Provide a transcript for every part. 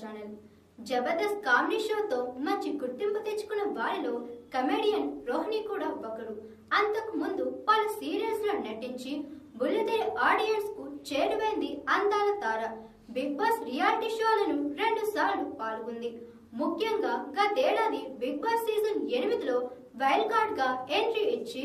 Channel. Jabardasth comedy షోతో మంచి గుర్తింపు తెచ్చుకున్న వారిలో కమెడియన్ రోహిణి కూడా ఒకరు. అంతకు ముందు పలు సీరియల్స్లో నటించి బుల్లితెర ఆడియన్స్కు చేరువైంది అందాల తార. బిగ్ బాస్ రియాలిటీ షోలను రెండు సార్లు పాల్గొంది. ముఖ్యంగా గతేడాది బిగ్ బాస్ సీజన్ ఎనిమిదిలో వైల్డ్ కార్డ్గా ఎంట్రీ ఇచ్చి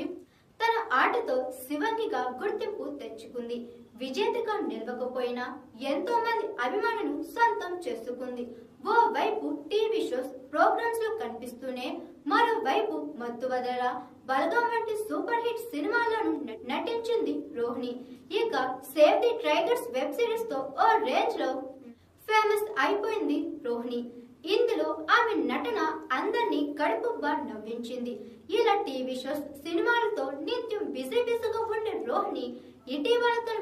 తన ఆటతో శివంగిగా గుర్తింపు తెచ్చుకుంది. విజేతగా నిలవకపోయినా ఎంతో మంది అభిమానులు సొంతం చేసుకుంది. ఓ వైపు టీవీ షోస్ ప్రోగ్రామ్స్లో కనిపిస్తూనే మరోవైపు మత్తు వదల బలగం వంటి సూపర్ హిట్ సినిమాలను నటించింది రోహిణి. ఇక సేవ్ ది ట్రైగర్స్ వెబ్ సిరీస్తో ఓ రేంజ్లో ఫేమస్ అయిపోయింది రోహిణి. ఇందులో ఆమె నటన అందరినీ కడుపుబ్బా నవ్వించింది. ఇలా టీవీ షోస్ సినిమాలతో నిత్యం బిజీ బిజీగా ఉండే రోహిణి ఇటీవల తన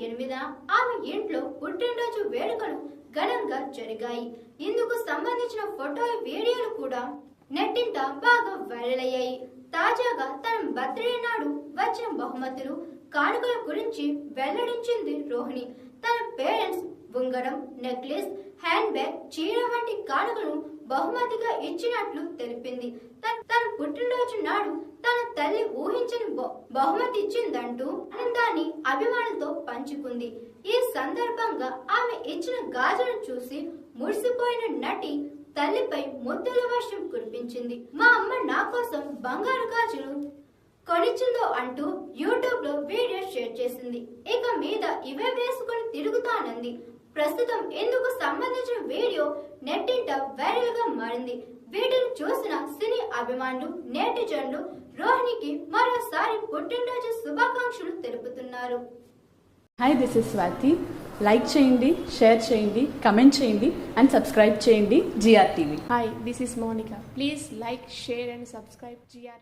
ఎనిమిదిన ఆమె ఇంట్లో పుట్టినరోజు వేడుకలు ఘనంగా జరిగాయి. ఇందుకు సంబంధించిన ఫోటో వీడియోలు కూడా నెట్టింట బాగా వైరల్ అయ్యాయి. తాజాగా తన బర్త్డే నాడు వచ్చిన బహుమతులు కానుకల గురించి వెల్లడించింది రోహిణి. తన పేరెంట్స్ ఉంగరం నెక్లెస్ హ్యాండ్ బ్యాగ్ చీర వంటి కానుకలను బహుమతిగా ఇచ్చినట్లు తెలిపింది. తన- పుట్టినరోజు నాడు తల్లి ఊహించని బహుమతి ఇచ్చిందంటూ ఆనందాన్ని అభిమానులతో పంచుకుంది. ఈ సందర్భంగా ఆమె ఇచ్చిన గాజులను చూసి మురిసిపోయిన నటి తల్లిపై ముద్దుల వర్షం కురిపించింది. మా అమ్మ నా కోసం బంగారు గాజులు కొనిచ్చిందో అంటూ యూట్యూబ్లో వీడియో షేర్ చేసింది. ఇక మీద ఇవే వేసుకుని తిరుగుతానంది. ప్రస్తుతం ఇందుకు సంబంధించిన వీడియో నెట్టింట వైరల్గా మారింది. వీటిని చూసిన సినీ అభిమానులు నేటిజన్లు రోహిణికి మరోసారి పుట్టినరోజు శుభాకాంక్షలు తెలుపుతున్నారు. Hi this is Swathi like చేయండి షేర్ చేయండి కమెంట్ చేయండి అండ్ సబ్స్క్రైబ్ చేయండి GR TV Hi, this is Monica. Please like, share, and subscribe GR